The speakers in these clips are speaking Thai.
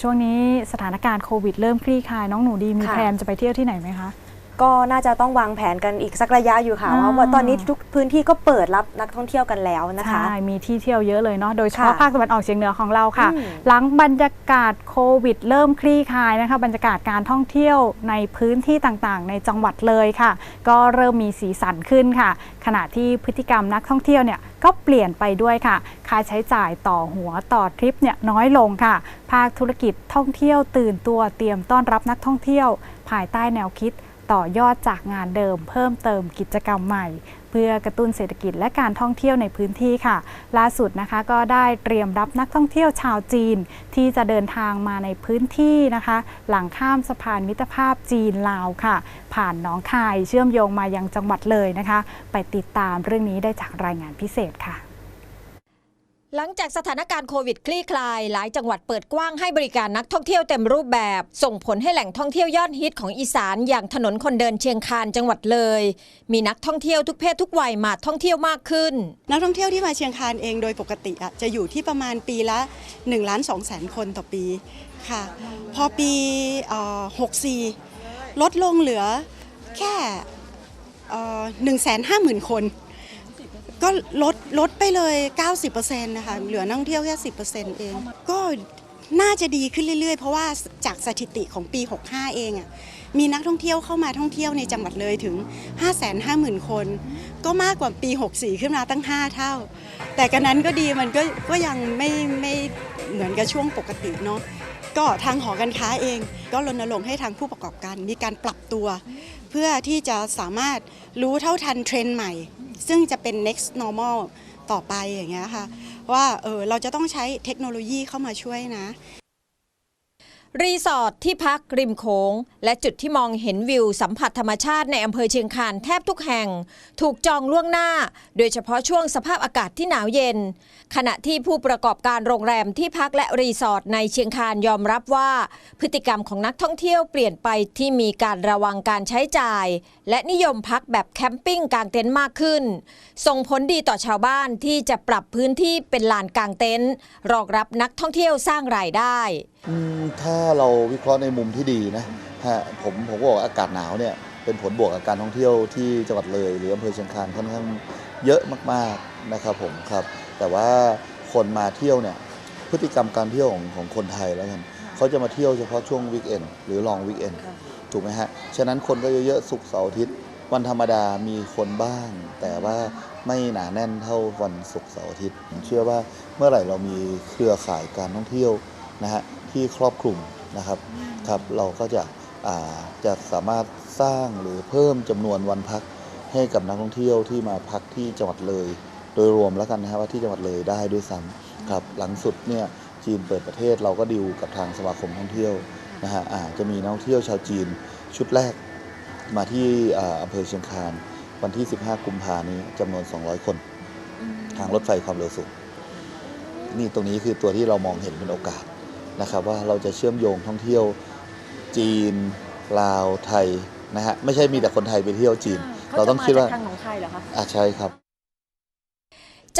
ช่วงนี้สถานการณ์โควิดเริ่มคลี่คลาย น้องหนูดีมีค่ะแพลนจะไปเที่ยวที่ไหนไหมคะ ก็น่าจะต้องวางแผนกันอีกสักระยะอยู่ค่ะอ่าเพราะว่าตอนนี้ทุกพื้นที่ก็เปิดรับนักท่องเที่ยวกันแล้วนะคะใช่มีที่เที่ยวเยอะเลยเนาะโดยเฉพาะค่ะภาคตะวันออกเฉียงเหนือของเราค่ะอืมหลังบรรยากาศโควิด เริ่มคลี่คลายนะคะบรรยากาศการท่องเที่ยวในพื้นที่ต่างๆ ในจังหวัดเลยค่ะ ก็เริ่มมีสีสันขึ้นค่ะ ขณะที่พฤติกรรมนักท่องเที่ยวเนี่ยก็เปลี่ยนไปด้วยค่ะ ค่าใช้จ่ายต่อหัวต่อทริปเนี่ยน้อยลงค่ะ ภาคธุรกิจท่องเที่ยวตื่นตัวเตรียมต้อนรับนักท่องเที่ยว ภายใต้แนวคิด ต่อยอดจากงานเดิม เพิ่มเติมกิจกรรมใหม่ เพื่อกระตุ้นเศรษฐกิจและการท่องเที่ยวในพื้นที่ค่ะ ล่าสุดนะคะก็ได้เตรียมรับนักท่องเที่ยวชาวจีน ที่จะเดินทางมาในพื้นที่นะคะ หลังข้ามสะพานมิตรภาพจีนลาวค่ะ ผ่านหนองคายเชื่อมโยงมายังจังหวัดเลยนะคะ ไปติดตามเรื่องนี้ได้จากรายงานพิเศษค่ะ หลังจากสถานการณ์โควิดคลี่คลาย หลายจังหวัดเปิดกว้างให้บริการนักท่องเที่ยวเต็มรูปแบบ ส่งผลให้แหล่งท่องเที่ยวยอดฮิตของอีสานอย่างถนนคนเดินเชียงคานจังหวัดเลย มีนักท่องเที่ยวทุกเพศทุกวัยมาท่องเที่ยวมากขึ้น นักท่องเที่ยวที่มาเชียงคานเองโดยปกติอะจะอยู่ที่ประมาณปีละ1ล้าน2แสนคนต่อปีค่ะ พอปีเอ่อ64 ลดลงเหลือแค่หนึ่งแสนห้าหมื่นคน ก็ลดลดไปเลย 90%นะคะเหลือนักท่องเที่ยวแค่ 10%เอง ก็น่าจะดีขึ้นเรื่อยๆ เพราะว่าจากสถิติของปี 65 เองอะมีนักท่องเที่ยวเข้ามาท่องเที่ยวในจังหวัดเลยถึง 550,000 คน ก็มากกว่าปี 64 ขึ้นมาตั้ง 5 เท่า แต่กันนั้นก็ดีมันก็ก็ยังไม่ไม่เหมือนกับช่วงปกติเนาะก็ทางหอการค้าเอง ก็รณรงค์ให้ทางผู้ประกอบการมีการปรับตัว เพื่อที่จะสามารถรู้เท่าทันเทรนด์ใหม่ ซึ่งจะเป็น next normal ต่อไปอย่างเงี้ยค่ะ ว่าเออเราจะต้องใช้เทคโนโลยีเข้ามาช่วยนะ รีสอร์ทที่พักริมโขงและจุดที่มองเห็นวิวสัมผัสธรรมชาติในอำเภอเชียงคานแทบทุกแห่ง ถูกจองล่วงหน้า โดยเฉพาะช่วงสภาพอากาศที่หนาวเย็น ขณะที่ผู้ประกอบการโรงแรมที่พักและรีสอร์ทในเชียงคานยอมรับว่า พฤติกรรมของนักท่องเที่ยวเปลี่ยนไปที่มีการระวังการใช้จ่าย และนิยมพักแบบแคมปิ้งกางเต็นท์มากขึ้น ส่งผลดีต่อชาวบ้านที่จะปรับพื้นที่เป็นลานกางเต็นท์รองรับนักท่องเที่ยวสร้างรายได้อืมถ้าเราวิเคราะห์ในมุมที่ดีนะฮะผมผมบอกอากาศหนาวเนี่ยเป็นผลบวกกับการท่องเที่ยวที่จังหวัดเลย หรืออำเภอเชียงคานค่อนข้างเยอะมากๆนะครับผมครับ แต่ว่าคนมาเที่ยวเนี่ยพฤติกรรมการเที่ยวของของคนไทยแล้วกันเขาจะมาเที่ยวเฉพาะช่วงวีคเอนหรือลองวีคเอนถูกไหมฮะฉะนั้นคนก็เยอะๆศุกร์เสาร์อาทิตย์วันธรรมดามีคนบ้าง แต่ว่าไม่หนาแน่นเท่าวันศุกร์เสาร์อาทิตย์ผมเชื่อว่าเมื่อไหร่เรามีเครือข่ายการท่องเที่ยวนะฮะ ที่ครอบคลุมนะครับครับเราก็จะอ่าจะสามารถสร้างหรือเพิ่มจำนวนวันพักให้กับนักท่องเที่ยวที่มาพักที่จังหวัดเลย โดยรวมแล้วกันนะครับว่าที่จังหวัดเลยได้ด้วยซ้ำครับหลังสุดเนี่ยจีนเปิดประเทศเราก็ดิวกับทางสมาคมท่องเที่ยวนะฮะอาจะมีนักท่องเที่ยวชาวจีนชุดแรกมาที่อ่าอำเภอเชียงคานวันที่ 15 กุมภานี้จำนวน 200 คน ทางรถไฟความเร็วสูงนี่ตรงนี้คือตัวที่เรามองเห็นเป็นโอกาส นะครับว่าเราจะเชื่อมโยงท่องเที่ยวจีนลาวไทยนะฮะไม่ใช่มีแต่คนไทยไปเที่ยวจีน เราต้องคิดว่าทางหนองคายเหรอคะอ่าใช่ครับ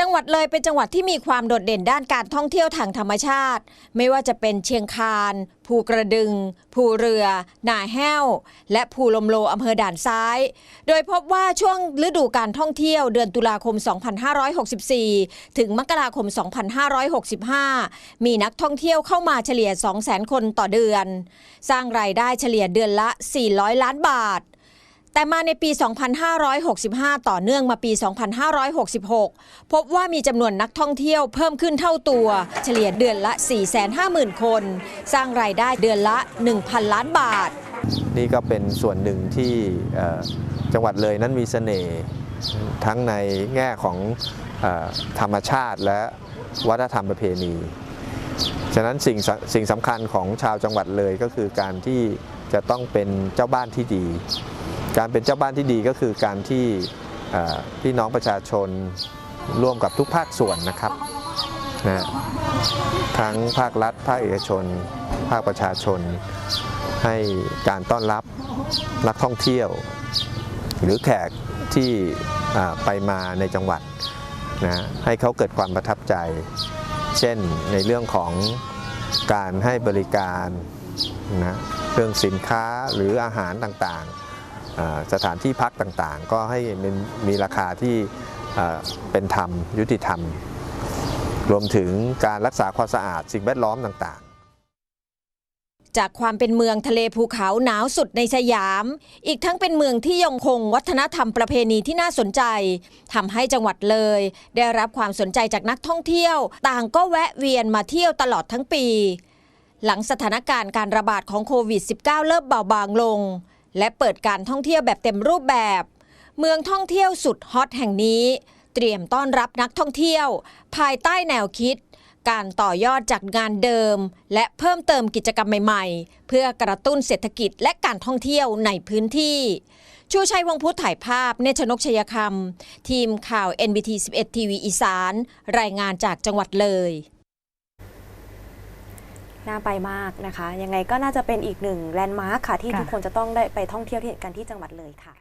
จังหวัดเลยเป็นจังหวัดที่มีความโดดเด่นด้านการท่องเที่ยวทางธรรมชาติ ไม่ว่าจะเป็นเชียงคาน ภูกระดึง ภูเรือ นาแห้ว และภูลมโลอำเภอด่านซ้าย โดยพบว่าช่วงฤดูการท่องเที่ยวเดือนตุลาคม 2564 ถึงมกราคม 2565 มีนักท่องเที่ยวเข้ามาเฉลี่ย 200,000 คนต่อเดือน สร้างรายได้เฉลี่ยเดือนละ 400 ล้านบาท แต่มาในปี 2565 ต่อเนื่องมาปี 2566 พบว่ามีจำนวนนักท่องเที่ยวเพิ่มขึ้นเท่าตัว เฉลี่ยเดือนละ 450,000 คน สร้างรายได้เดือนละ 1,000 ล้านบาท นี่ก็เป็นส่วนหนึ่งที่จังหวัดเลยนั้นมีเสน่ห์ทั้งในแง่ของอธรรมชาติและวัฒนธรรมประเพณี ฉะนั้นสิ่งสิ่งสำคัญของชาวจังหวัดเลยก็คือการที่จะต้องเป็นเจ้าบ้านที่ดี การเป็นเจ้าบ้านที่ดีก็คือการที่พี่น้องประชาชนร่วมกับทุกภาคส่วนนะครับนะทั้งภาครัฐ ภาคเอกชน ภาคประชาชน ให้การต้อนรับนักท่องเที่ยว หรือแขกที่ไปมาในจังหวัดนะให้เขาเกิดความประทับใจ เช่นในเรื่องของการให้บริการนะเรื่องสินค้าหรืออาหารต่างๆ สถานที่พักต่างๆ ก็ให้มีราคาที่เป็นธรรม ยุติธรรม รวมถึงการรักษาความสะอาดสิ่งแวดล้อมต่างๆ จากความเป็นเมืองทะเลภูเขาหนาวสุดในสยาม อีกทั้งเป็นเมืองที่ยังคงวัฒนธรรมประเพณีที่น่าสนใจทำให้จังหวัดเลย ได้รับความสนใจจากนักท่องเที่ยว ต่างก็แวะเวียนมาเที่ยวตลอดทั้งปี หลังสถานการณ์การระบาดของโควิด -19 เริ่มเบาบางลง และเปิดการท่องเที่ยวแบบเต็มรูปแบบ เมืองท่องเที่ยวสุดฮอตแห่งนี้ เตรียมต้อนรับนักท่องเที่ยว ภายใต้แนวคิด การต่อยอดจากงานเดิม และเพิ่มเติมกิจกรรมใหม่ๆ เพื่อกระตุ้นเศรษฐกิจและการท่องเที่ยวในพื้นที่ ชูชัยวงศ์พุทธถ่ายภาพเนชนกชยคำทีมข่าว NBT 11ทีวีอีสาน รายงานจากจังหวัดเลย น่าไปมากนะคะ ยังไงก็น่าจะเป็นอีกหนึ่งแลนด์มาร์คค่ะ ที่ค่ะทุกคนจะต้องได้ไปท่องเที่ยวที่กันที่จังหวัดเลยค่ะ